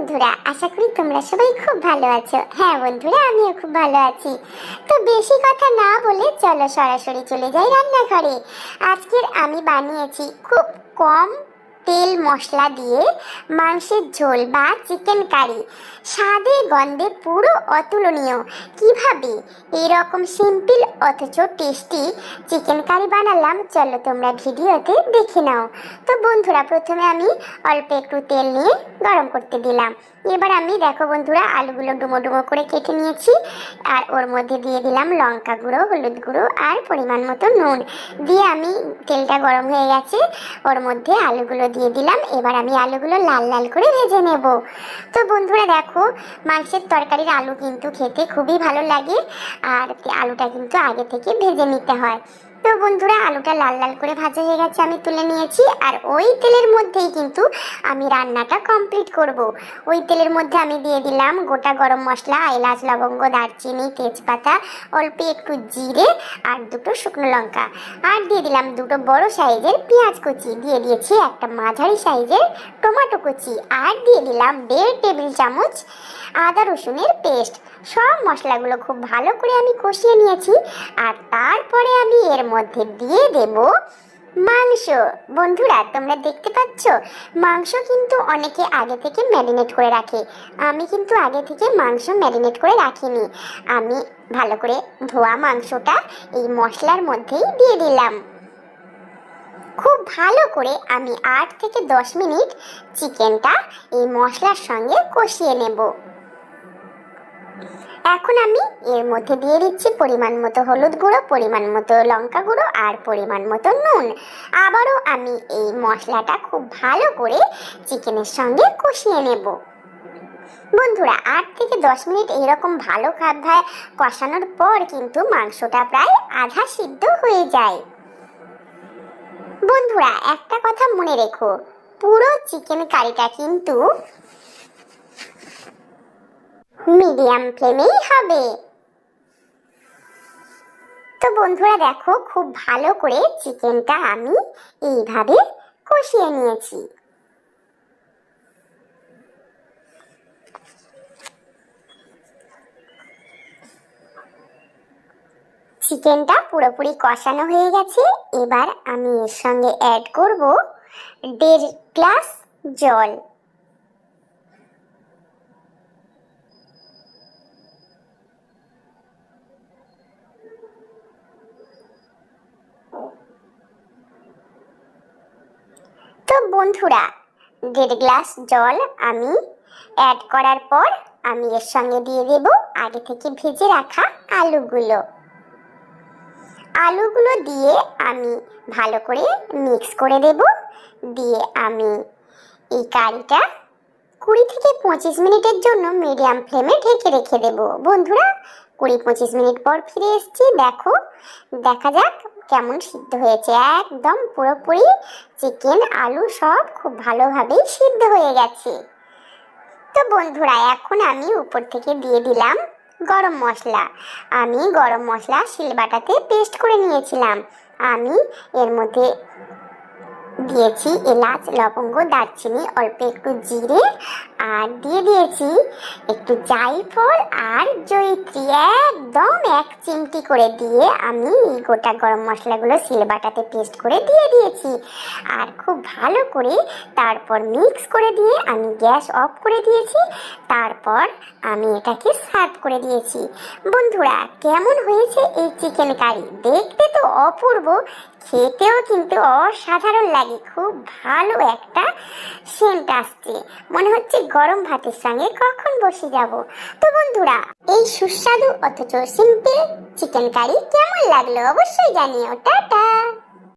বন্ধুরা, আশা করি তোমরা সবাই খুব ভালো আছো। হ্যাঁ বন্ধুরা, আমিও খুব ভালো আছি। তো বেশি কথা না বলে চলো সরাসরি চলে যাই রান্নাঘরে। আজকের আমি বানিয়েছি খুব কম তেল মশলা দিয়ে মাংসের ঝোল বা চিকেন কারি স্বাদে গন্ধে পুরো অতুলনীয়। কীভাবে? এরকম সিম্পল অথচ টেস্টি চিকেন কারি বানালাম। চলো তোমরা ভিডিওতে দেখে নাও। তো বন্ধুরা, প্রথমে আমি অল্প একটু তেল নিয়ে গরম করতে দিলাম। এবার আমি দেখো বন্ধুরা, আলুগুলো ডুমো ডুমো করে কেটে নিয়েছি, আর ওর মধ্যে দিয়ে দিলাম লঙ্কা গুঁড়ো, হলুদ গুঁড়ো, আর পরিমাণ মতো নুন। দিয়ে আমি তেলটা গরম হয়ে গেছে, ওর মধ্যে আলুগুলো দিয়ে দিলাম, এবার আমি আলুগুলো লাল লাল করে ভেজে নেব। তো বন্ধুরা দেখো, মাংসের তরকারির আলু কিন্তু খেতে খুবই ভালো লাগে, আর আলুটা কিন্তু আগে থেকে ভেজে নিতে হয়। তো বন্ধুরা, আলুটা লাল লাল করে ভাজা হয়ে গেছে, আমি তুলে নিয়েছি। আর ওই তেলের মধ্যেই কিন্তু আমি রান্নাটা কমপ্লিট করব। ওই তেলের মধ্যে আমি দিয়ে দিলাম গোটা গরম মশলা, এলাচ, লবঙ্গ, দারচিনি, তেজপাতা, অল্প একটু জিরে আর দুটো শুকনো লঙ্কা। আর দিয়ে দিলাম দুটো বড় সাইজের পেঁয়াজ কুচি। দিয়ে দিয়েছি একটা মাঝারি সাইজের টমেটো কুচি। আর দিয়ে দিলাম দেড় টেবিল চামচ আদা রসুনের পেস্ট সব মশলাগুলো খুব ভালো করে আমি কষিয়ে নিয়েছি আর তারপরে আমি এর মধ্যে দিয়ে দেব মাংস। বন্ধুরা, তোমরা দেখতে পাচ্ছ? মাংস কিন্তু অনেকে আগে থেকে ম্যারিনেট করে রাখে। আমি কিন্তু আগে থেকে মাংস ম্যারিনেট করে রাখিনি। আমি ভালো করে ধোয়া মাংসটা এই মশলার মধ্যেই দিয়ে দিলাম। খুব ভালো করে আমি আট থেকে দশ মিনিট চিকেনটা এই মশলার সঙ্গে কষিয়ে নেব। এখন আমি এর মধ্যে দিয়ে দিচ্ছি পরিমাণ মতো হলুদ গুঁড়ো, পরিমাণ মতো লঙ্কা গুঁড়ো আর পরিমাণ মতো নুন। আবারও আমি এই মশলাটা খুব ভালো করে চিকেনের সঙ্গে কষিয়ে নেব। বন্ধুরা, আট থেকে দশ মিনিট এরকম ভালো খাদ্যায় কষানোর পর কিন্তু মাংসটা প্রায় আধা সিদ্ধ হয়ে যায়। বন্ধুরা, একটা কথা মনে রেখো, পুরো চিকেন কারিটা কিন্তু মিডিয়াম ফ্লেমেই হবে। তো বন্ধুরা দেখো, খুব ভালো করে চিকেনটা আমি এইভাবে কষিয়ে নিয়েছি। চিকেনটা পুরোপুরি কষানো হয়ে গেছে। এবার আমি এর সঙ্গে অ্যাড করব দেড় গ্লাস জল তো বন্ধুরা, দেড় গ্লাস জল আমি অ্যাড করার পর আমি এর সঙ্গে দিয়ে দেব আগে থেকে ভেজে রাখা আলুগুলো। আলুগুলো দিয়ে আমি ভালো করে মিক্স করে দেব। দিয়ে আমি এই কারিটা কুড়ি থেকে পঁচিশ মিনিটের জন্য মিডিয়াম ফ্লেমে ঢেকে রেখে দেব। বন্ধুরা, কুড়ি পঁচিশ মিনিট পর ফিরে এসছি। দেখো, দেখা যাক কেমন সিদ্ধ হয়েছে? একদম পুরোপুরি চিকেন আলু সব খুব ভালোভাবেই সিদ্ধ হয়ে গেছে। তো বন্ধুরা, এখন আমি উপর থেকে দিয়ে দিলাম গরম মশলা। আমি গরম মশলা শিলবাটাতে পেস্ট করে নিয়েছিলাম। আমি এর মধ্যে দিয়েছি এলাচ, লবঙ্গ, দারচিনি, অল্প একটু জিরে আর দিয়ে দিয়েছি একটু জায়ফল আর জয়িত্রী। একদম এক চিমটি করে দিয়ে আমি গোটা গরম মশলাগুলো শিলবাটাতে পেস্ট করে দিয়ে দিয়েছি। আর খুব ভালো করে তারপর মিক্স করে দিয়ে আমি গ্যাস অফ করে দিয়েছি। তারপর আমি এটাকে সার্ভ করে দিয়েছি। বন্ধুরা, কেমন হয়েছে এই চিকেন কারি? দেখতে তো অপূর্ব। খেতেও কিন্তু অসাধারণ লাগে। খুব ভালো একটা সেন্ট আসছে। মনে হচ্ছে গরম ভাতের সঙ্গে কখন বসে যাব। তো বন্ধুরা, এই সুস্বাদু অথচ সিম্পল চিকেন কারি কেমন লাগল অবশ্যই জানিও। টাটা!